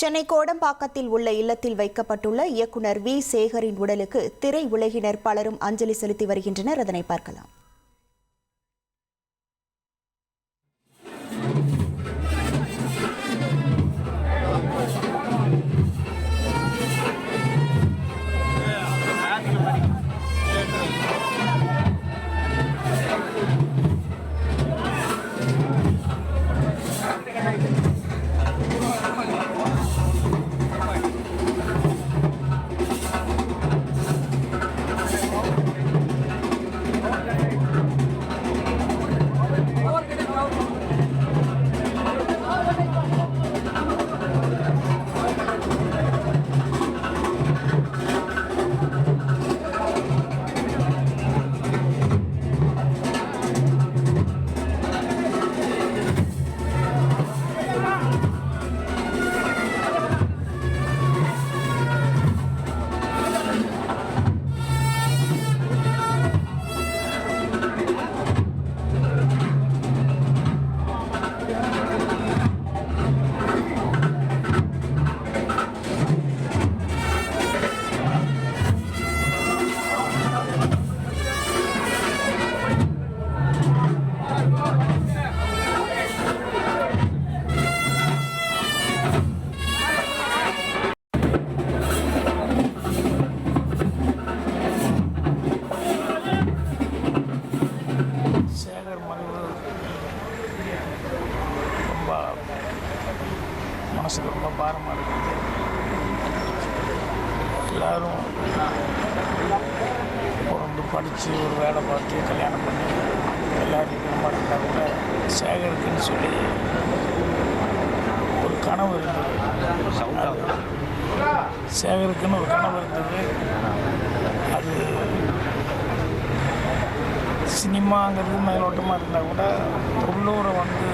சென்னை கோடம்பாக்கத்தில் உள்ள இல்லத்தில் வைக்கப்பட்டுள்ள இயக்குனர் வி. சேகரின் உடலுக்கு திரை உலகினர் பலரும் அஞ்சலி செலுத்தி வருகின்றனர். அதனை பார்க்கலாம். சேகருக்குன்னு சொல்லி ஒரு கனவு இருந்தது. சேகருக்குன்னு ஒரு கனவு இருந்தது. அது சினிமாங்கிறது மேலோட்டமாக இருந்தால் கூட உள்ளூரை வந்து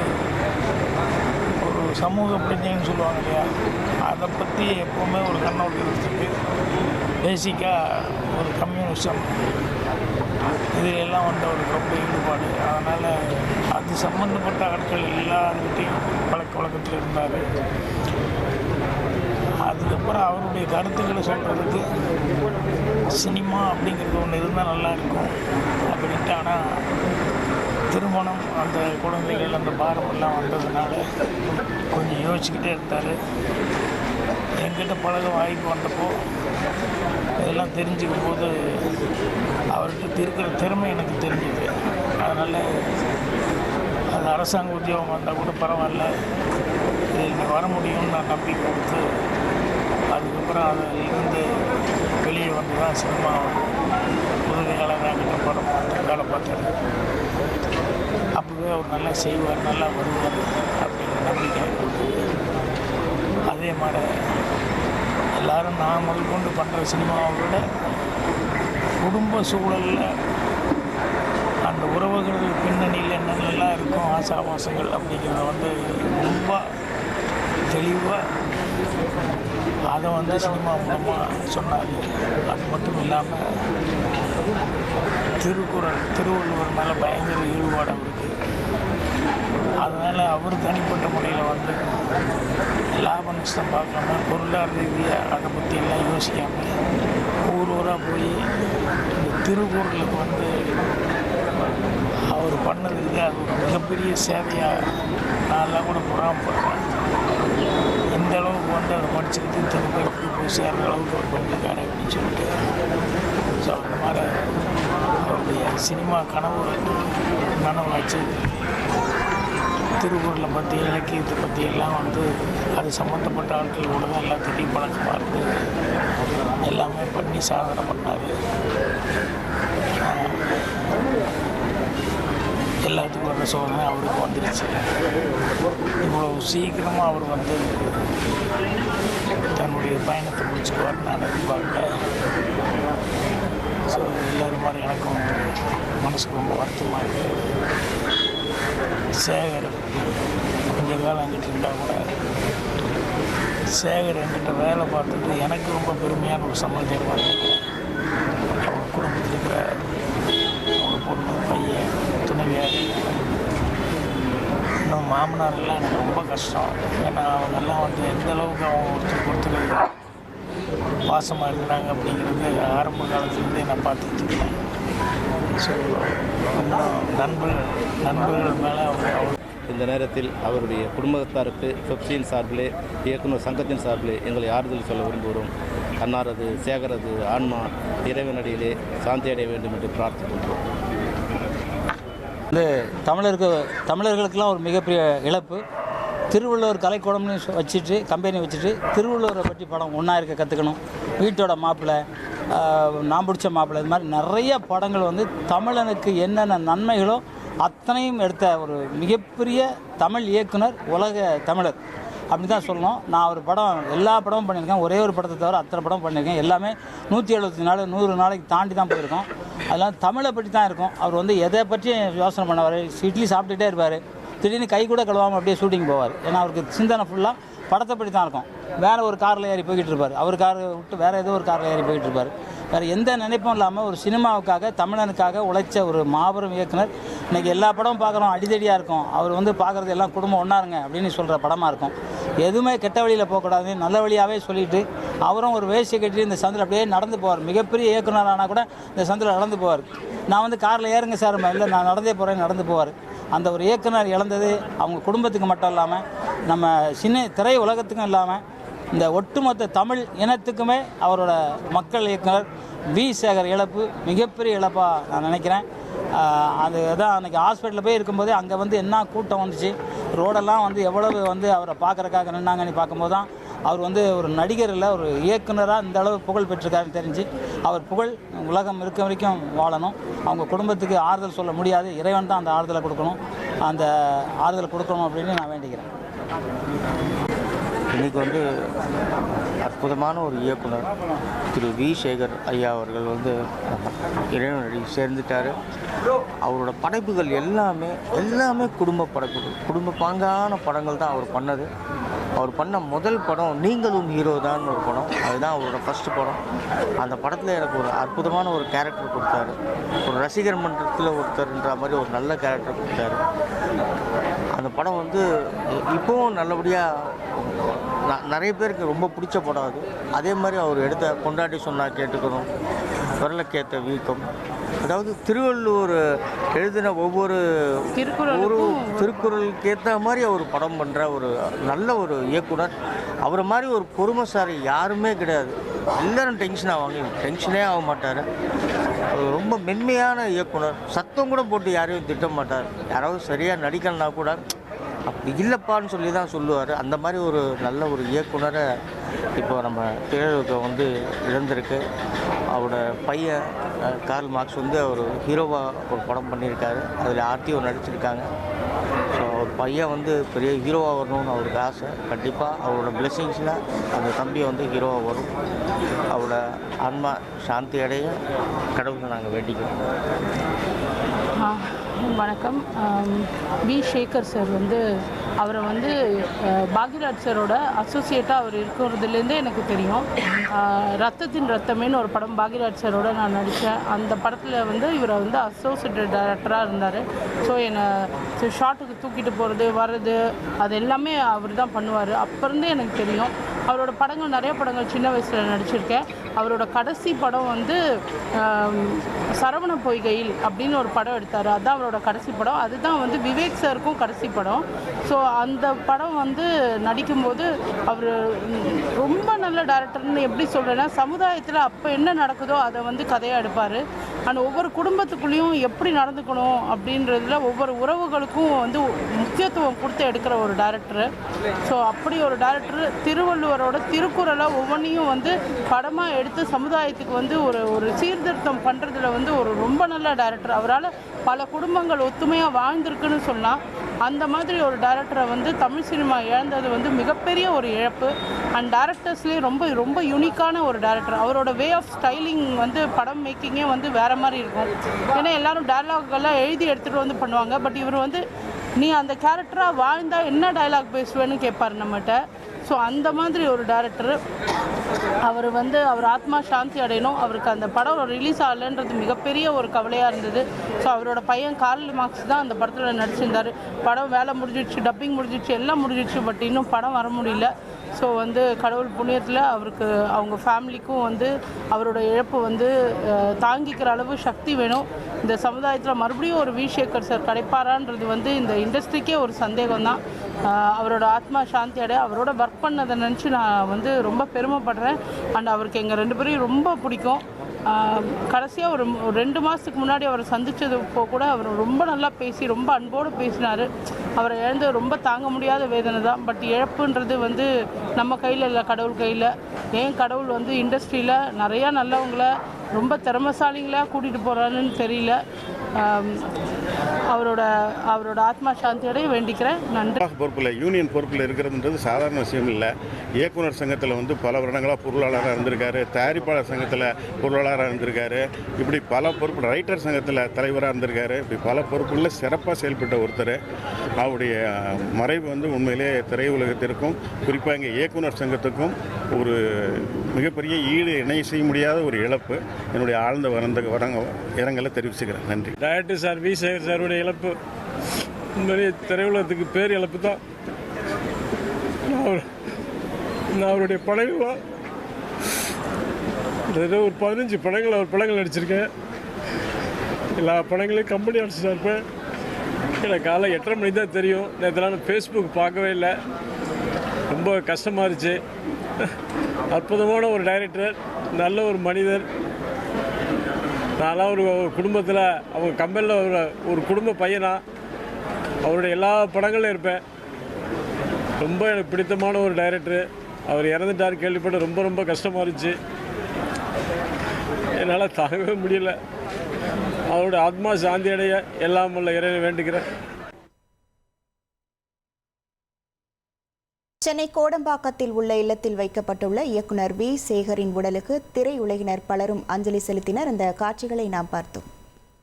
ஒரு சமூக பிரச்சனைன்னு சொல்லுவாங்க இல்லையா? அதை பற்றி எப்போவுமே ஒரு கண்ணோட்டம் இருக்குது பேசிக்காக ஒரு கம்யூனிசம். இது வந்த வந்து அவருக்கு ரொம்ப ஈடுபாடு. அதனால் அது சம்மந்தப்பட்ட ஆட்கள் எல்லாருக்கிட்டையும் பழக்க வழக்கத்தில் இருந்தார். அதுக்கப்புறம் அவருடைய கருத்துக்களை சொல்கிறதுக்கு சினிமா அப்படிங்கிறது ஒன்று இருந்தால் நல்லா இருக்கும் அப்படின்ட்டு. ஆனால் திருமணம் அந்த குழந்தைகள் அந்த பாரமெல்லாம் வந்ததுனால கொஞ்சம் யோசிச்சுக்கிட்டே இருந்தார். என்கிட்ட பழக வாய்ப்பு வந்தப்போ இதெல்லாம் தெரிஞ்சுக்கும் போது அவர்கிட்ட இருக்கிற திறமை எனக்கு தெரிஞ்சுது. அதனால் அது அரசாங்க உத்தியோகம் வந்தால் கூட பரவாயில்ல. இதில் வர முடியும்னு நான் நம்பி கொடுத்து அதுக்கப்புறம் அதில் இருந்து வெளியே வந்து தான் சினிமா உதவியாளர் என்கிட்ட படம் பார்த்து வேலை பார்த்தேன் அப்போவே அவர் நல்லா செய்வார் நல்லா வருவார் அப்படின்னு நம்பிக்கை. கொடுத்தது அதே மாதிரி எல்லாரும் நான் முதற்கொண்டு பண்ணுற சினிமாவை விட குடும்ப சூழலில் அந்த உறவுகள் பின்னணியில் என்னென்னலாம் இருக்கும் ஆசாபாசங்கள் அப்படிங்கிறத வந்து ரொம்ப தெளிவாக அதை வந்து சினிமா மூலமாக சொன்னார் அது மட்டும் இல்லாமல் திருக்குறள் திருவள்ளுவர் மேலே பயங்கர ஈடுபாடு இருக்குது அதனால் அவர் தனிப்பட்ட முறையில் வந்து லாப நஷ்டம் பார்க்காம பொருளாதார ரீதியாக அதை பற்றியெல்லாம் யோசிக்காமல் ஊர் ஊராக போய் இந்த திருக்குறளுக்கு வந்து அவர் பண்ணதுக்கு அது ஒரு மிகப்பெரிய சேவையாக நான்லாம் கூட புறாமப்படுறேன். இந்த அளவுக்கு வந்து அதை படிச்சுக்கிட்டு திருப்பி போய் சேர்ற அளவுக்கு ஒரு பண்ணியிருக்காரு அப்படின்னு சொல்லிட்டு ஸோ அந்த மாதிரி அவருடைய சினிமா கனவு நனவாச்சு திருக்குறளை பற்றி இலக்கியத்தை பற்றி எல்லாம் வந்து அது சம்மந்தப்பட்ட ஆட்கள் கூட தான் எல்லாம் திடீர் பழக்கமாக இருந்து எல்லாமே பண்ணி சாதனை பண்ணார். எல்லாத்துக்கும் வந்த சோதனை அவருக்கு வந்துருச்சு. இவ்வளோ சீக்கிரமாக அவர் வந்து தன்னுடைய பயணத்தை முடிச்சுக்குவார் நான் எதிர்பார்க்கல. ஸோ எல்லோரும் மாதிரி எனக்கும் மனசுக்கு ரொம்ப வருத்தமாக இருக்குது சேகர் கொஞ்ச காலம் அங்கிட்டு இருந்தால் கூட. சேகர் என்கிட்ட வேலை பார்த்தது எனக்கு ரொம்ப பெருமையான ஒரு சமாச்சாரமாக இருக்குது அவங்க குடும்பத்தில் இருக்கிற அவங்க பொண்ணு பையன் துணைவியார். இன்னும் மாமனாரெல்லாம் எனக்கு ரொம்ப கஷ்டம். ஏன்னா அவங்கெல்லாம் வந்து எந்த அளவுக்கு அவங்க ஒருத்தர் கொடுத்துருக்காங்க பாசமாக இருந்தாங்க அப்படிங்கிறது ஆரம்ப காலத்துலேருந்தே நான் பார்த்துட்டு இருக்கேன். நண்பர்கள் நண்பர்கள் மேலே இந்த நேரத்தில் அவருடைய குடும்பத்தாருக்கு பெப்சியின் சார்பிலே இயக்குனர் சங்கத்தின் சார்பிலே எங்களை ஆறுதல் சொல்ல விரும்புகிறோம். அன்னாரது சேகரது ஆன்மா இறைவனடியிலே சாந்தி அடைய வேண்டும் என்று பிரார்த்திக்கின்றோம். வந்து தமிழருக்கு தமிழர்களுக்கெல்லாம் ஒரு மிகப்பெரிய இழப்பு. திருவள்ளுவர் கலைக்கூடம்னு வச்சுட்டு கம்பெனி வச்சுட்டு திருவள்ளுவரை பற்றி படம் ஒன்றா இருக்க கற்றுக்கணும் வீட்டோட மாப்பிள்ளை நான் பிடிச்ச மாப்பிள்ளை. இது மாதிரி நிறைய படங்கள் வந்து தமிழனுக்கு என்னென்ன நன்மைகளோ அத்தனையும் எடுத்த ஒரு மிகப்பெரிய தமிழ் இயக்குனர் உலக தமிழர். அப்படி தான் சொல்லணும். நான் ஒரு படம் எல்லா படமும் பண்ணியிருக்கேன். ஒரே ஒரு படத்தை தவிர அத்தனை படம் பண்ணியிருக்கேன். எல்லாமே நூற்றி எழுபத்தி நாலு நூறு நாளைக்கு தாண்டி தான் போயிருக்கோம். அதெல்லாம் தமிழை பற்றி தான் இருக்கும். அவர் வந்து எதை பற்றியும் யோசனை பண்ணுவார்? இட்லி சாப்பிட்டுட்டே இருப்பார். திடீர்னு கை கூட கழுவாமல் அப்படியே ஷூட்டிங் போவார். ஏன்னா அவருக்கு சிந்தனை ஃபுல்லாக படத்தை படி தான் இருக்கும். வேறு ஒரு காரில் ஏறி போய்கிட்டு இருப்பார். அவர் காரை விட்டு வேறு ஏதோ ஒரு காரில் ஏறி போய்கிட்டு இருப்பார். வேறு எந்த நினைப்பும் இல்லாமல் ஒரு சினிமாவுக்காக தமிழனுக்காக உழைச்ச ஒரு மாபெரும் இயக்குனர். இன்றைக்கி எல்லா படமும் பார்க்குறோம். அடிதடியாக இருக்கும். அவர் வந்து பார்க்குறது எல்லாம் குடும்பம் ஒன்றாருங்க அப்படின்னு சொல்கிற படமாக இருக்கும். எதுவுமே கெட்ட வழியில் போகக்கூடாது நல்ல வழியாகவே சொல்லிட்டு அவரும் ஒரு வேஷ்டி கட்டி இந்த சந்தில் அப்படியே நடந்து போவார். மிகப்பெரிய இயக்குனர் ஆனால் கூட இந்த சந்தில் நடந்து போவார். நான் வந்து காரில் ஏறுங்க சார் இல்லை நான் நடந்தே போகிறேன் நடந்து போவார். அந்த ஒரு இயக்குனர் இழந்தது அவங்க குடும்பத்துக்கு மட்டும் இல்லாமல் நம்ம சின்ன திரை உலகத்துக்கும் இல்லாமல் இந்த ஒட்டுமொத்த தமிழ் இனத்துக்குமே அவரோட மக்கள் இயக்குனர் வி சேகர் இழப்பு மிகப்பெரிய இழப்பாக நான் நினைக்கிறேன். அது தான் அன்றைக்கி ஹாஸ்பிட்டலில் போய் இருக்கும்போதே அங்கே வந்து என்ன கூட்டம் வந்துச்சு? ரோடெல்லாம் வந்து எவ்வளவு வந்து அவரை பார்க்குறக்காக நின்னாங்கன்னு பார்க்கும்போது தான் அவர் வந்து ஒரு நடிகர் இல்லை ஒரு இயக்குனராக இந்த அளவு புகழ் பெற்றிருக்காருன்னு தெரிஞ்சு அவர் புகழ் உலகம் இருக்க வரைக்கும் வாழணும். அவங்க குடும்பத்துக்கு ஆறுதல் சொல்ல முடியாது. இறைவன் தான் அந்த ஆறுதலை கொடுக்கணும். அந்த ஆறுதல் கொடுக்கணும் அப்படின்னு நான் வேண்டிக்கிறேன். இன்னைக்கு வந்து அற்புதமான ஒரு இயக்குனர் திரு வி சேகர் ஐயா அவர்கள் வந்து இறைவனடி சேர்ந்துட்டார். அவரோட படைப்புகள் எல்லாமே எல்லாமே குடும்ப படைப்புகள். குடும்ப பாங்கான படங்கள் தான் அவர் பண்ணது. அவர் பண்ண முதல் படம் நீங்களும் ஹீரோ தான் ஒரு படம். அதுதான் அவரோட ஃபஸ்ட்டு படம். அந்த படத்தில் எனக்கு ஒரு அற்புதமான ஒரு கேரக்டர் கொடுத்தாரு. ஒரு ரசிகர் மன்றத்தில் ஒருத்தர்ன்ற மாதிரி ஒரு நல்ல கேரக்டர் கொடுத்தாரு. அந்த படம் வந்து இப்போவும் நல்லபடியாக நிறைய பேருக்கு ரொம்ப பிடிச்ச படம் அது. அதே மாதிரி அவர் எடுத்த கொண்டாடி சொன்னா கேட்டுக்கணும் விரலுக்கேற்ற வீக்கம். அதாவது திருவள்ளுவர் எழுதின ஒவ்வொரு ஒரு திருக்குறளுக்கு ஏற்ற மாதிரி அவர் படம் பண்ணுற ஒரு நல்ல ஒரு இயக்குனர். அவரை மாதிரி ஒரு பொறுமைசாரி யாருமே கிடையாது. எல்லாரும் டென்ஷன் ஆவாங்க. டென்ஷனே ஆக மாட்டார். அவர் ரொம்ப மென்மையான இயக்குனர். சத்தம் கூட போட்டு யாரையும் திட்ட மாட்டார் யாராவது சரியாக நடிக்கலனா கூட அப்படி இல்லைப்பான்னு சொல்லி தான் சொல்லுவார். அந்த மாதிரி ஒரு நல்ல ஒரு இயக்குனரை இப்போ நம்ம திரையுலக வந்து இழந்திருக்கு. அவரோட பையன் கார்ல் மார்க்ஸ் வந்து அவர் ஹீரோவாக ஒரு படம் பண்ணியிருக்காரு. அதில் ஆர்டிஓ நடிச்சிருக்காங்க. ஸோ அவர் பையன் வந்து பெரிய ஹீரோவாக வரணும்னு அவருக்கு ஆசை. கண்டிப்பாக அவரோட பிளெஸிங்ஸில் அந்த தம்பி வந்து ஹீரோவாக வரும். அவரோட ஆன்மா சாந்தி அடைய கடவுளை நாங்கள் வேண்டிக்கிறோம். வணக்கம். வி. சேகர் சார் வந்து அவரை வந்து பாக்யராஜ் சாரோட அசோசியேட்டாக அவர் இருக்கிறதுலேருந்தே எனக்கு தெரியும். ரத்தத்தின் ரத்தமேன்னு ஒரு படம் பாக்யராஜ் சாரோட நான் நடித்தேன் அந்த படத்தில் வந்து இவரை வந்து அசோசியேட் டைரக்டராக இருந்தார். ஸோ என்னை ஷார்ட்டுக்கு தூக்கிட்டு போகிறது வர்றது அது எல்லாமே அவர் தான் பண்ணுவார் அப்போருந்தே எனக்கு தெரியும். அவரோட படங்கள் நிறைய படங்கள் சின்ன வயசில் நடிச்சிருக்கேன். அவரோட கடைசி படம் வந்து சரவண பொய்கையில் அப்படின்னு ஒரு படம் எடுத்தார். அதுதான் அவரோட கடைசி படம். அதுதான் வந்து விவேக் சாருக்கும் கடைசி படம். ஸோ அந்த படம் வந்து நடிக்கும்போது அவர் ரொம்ப நல்ல டேரக்டர்னு எப்படி சொல்கிறேன்னா சமுதாயத்தில் அப்போ என்ன நடக்குதோ அதை வந்து கதையாக எடுப்பார். அண்ட் ஒவ்வொரு குடும்பத்துக்குள்ளேயும் எப்படி நடந்துக்கணும் அப்படின்றதுல ஒவ்வொரு உறவுகளுக்கும் வந்து முக்கியத்துவம் கொடுத்து எடுக்கிற ஒரு டேரக்டர் ஸோ அப்படி ஒரு டேரக்டர் திருவள்ளுவரோட திருக்குறளை ஒவ்வொன்றையும் வந்து படமாக எடுத்து சமுதாயத்துக்கு வந்து ஒரு ஒரு சீர்திருத்தம் பண்ணுறதுல வந்து ஒரு ரொம்ப நல்ல டேரக்டர் அவரால் பல குடும்பங்கள் ஒத்துமையாக வாழ்ந்திருக்குன்னு சொன்னால் அந்த மாதிரி ஒரு டேரக்டரை வந்து தமிழ் சினிமா இழந்தது வந்து மிகப்பெரிய ஒரு இழப்பு. அண்ட் டேரக்டர்ஸ்லேயே ரொம்ப ரொம்ப யூனிக்கான ஒரு டேரக்டர் அவரோட வே ஆஃப் ஸ்டைலிங் வந்து படம் மேக்கிங்கே வந்து வேறு மாதிரி இருக்கும். ஏன்னா எல்லாரும் dialogue எல்லாம் எழுதி எடுத்துகிட்டு வந்து பண்ணுவாங்க. பட் இவர் வந்து நீ அந்த கேரக்டராக வாழ்ந்தால் என்ன டயலாக் பேசுவேன்னு கேட்பார் நம்மகிட்ட. ஸோ அந்த மாதிரி ஒரு டேரக்டர் அவர் வந்து அவர் ஆத்மா சாந்தி அடையணும். அவருக்கு அந்த படம் ரிலீஸ் ஆகலைன்றது மிகப்பெரிய ஒரு கவலையாக இருந்தது. ஸோ அவரோட பையன் கார்ல் மார்க்ஸ் தான் அந்த படத்தில் நடிச்சிருந்தார். படம் வேலை முடிஞ்சிடுச்சு டப்பிங் முடிஞ்சிடுச்சு எல்லாம் முடிஞ்சிடுச்சு பட் இன்னும் படம் வர முடியல. ஸோ வந்து கடவுள் புண்ணியத்தில் அவருக்கு அவங்க ஃபேமிலிக்கும் வந்து அவரோட இழப்பு வந்து தாங்கிக்கிற அளவு சக்தி வேணும். இந்த சமுதாயத்தில் மறுபடியும் ஒரு வி சேகர் சார் கிடைப்பாரான்றது வந்து இந்த இண்டஸ்ட்ரிக்கே ஒரு சந்தேகம் தான் அவரோட ஆத்மா சாந்தி அடைய அவரோட ஒர்க் பண்ணதை நினச்சி நான் வந்து ரொம்ப பெருமைப்படுறேன். அண்ட் அவருக்கு எங்கள் ரெண்டு பேரையும் ரொம்ப பிடிக்கும். கடைசியாக ஒரு ஒரு ரெண்டு மாதத்துக்கு முன்னாடி அவரை சந்தித்தது இப்போ கூட அவர் ரொம்ப நல்லா பேசி ரொம்ப அன்போடு பேசினார். அவரை இழந்து ரொம்ப தாங்க முடியாத வேதனை தான். பட் இழப்புன்றது வந்து நம்ம கையில் இல்லை கடவுள் கையில். ஏன் கடவுள் வந்து இண்டஸ்ட்ரியில் நிறையா நல்லவங்கள ரொம்ப திறமசாலிங்களாக கூட்டிகிட்டு போகிறாருன்னு தெரியல. அவரோட அவரோட ஆத்மா சாந்தியோடய வேண்டிக்கிறேன். நன்றி. பொறுப்பில் யூனியன் பொறுப்பில் இருக்கிறதுன்றது சாதாரண விஷயம் இல்லை. இயக்குனர் சங்கத்தில் வந்து பல வருடங்களாக பொருளாளராக இருந்திருக்காரு. தயாரிப்பாளர் சங்கத்தில் பொருளாளராக இருந்திருக்காரு. இப்படி பல பொறுப்பு ரைட்டர் சங்கத்தில் தலைவராக இருந்திருக்காரு. இப்படி பல பொறுப்புகளில் சிறப்பாக செயல்பட்ட ஒருத்தர். அவருடைய மறைவு வந்து உண்மையிலே திரையுலகத்திற்கும் குறிப்பாக இங்கே இயக்குனர் சங்கத்துக்கும் ஒரு மிகப்பெரிய ஈடு இணை செய்ய முடியாத ஒரு இழப்பு. என்னுடைய ஆழ்ந்த வரந்த வரங்க இரங்கலை தெரிவிச்சுக்கிறேன். நன்றி. டயட்டு சார் வி சேகர் சாருடைய இழப்பு. உண்மையிலேயே திரையுலகத்துக்கு பேர் இழப்பு தான். நான் அவர் நான் அவருடைய படங்கள்லாம் ஏதோ ஒரு பதினஞ்சு படங்கள் அவர் படங்கள் நடிச்சிருக்கேன். எல்லா படங்களையும் கம்பெனி அடிச்சுட்டு இருப்பேன். எனக்கு காலை எட்டரை மணி தான் தெரியும். நேற்றுலாம் நான் ஃபேஸ்புக் பார்க்கவே இல்லை. ரொம்ப கஷ்டமாக இருந்துச்சு. அற்புதமான ஒரு டைரக்டர் நல்ல ஒரு மனிதர். நான்லாம் ஒரு குடும்பத்தில் அவங்க கம்பெனியில் ஒரு ஒரு குடும்ப பையனாக அவருடைய எல்லா படங்களும் இருப்பேன். ரொம்ப எனக்கு பிடித்தமான ஒரு டைரக்டர் அவர் இறந்துட்டார் கேள்விப்பட்டு ரொம்ப ரொம்ப கஷ்டமாக இருந்துச்சு. என்னால் தாங்கவே முடியல. அவருடைய ஆத்மா சாந்தி அடைய எல்லாம் உள்ள இறைவனை வேண்டுகிறேன். சென்னை கோடம்பாக்கத்தில் உள்ள இல்லத்தில் வைக்கப்பட்டுள்ள இயக்குனர் வி. சேகரின் உடலுக்கு திரையுலகினர் பலரும் அஞ்சலி செலுத்தினர். அந்த காட்சிகளை நாம் பார்த்தோம்.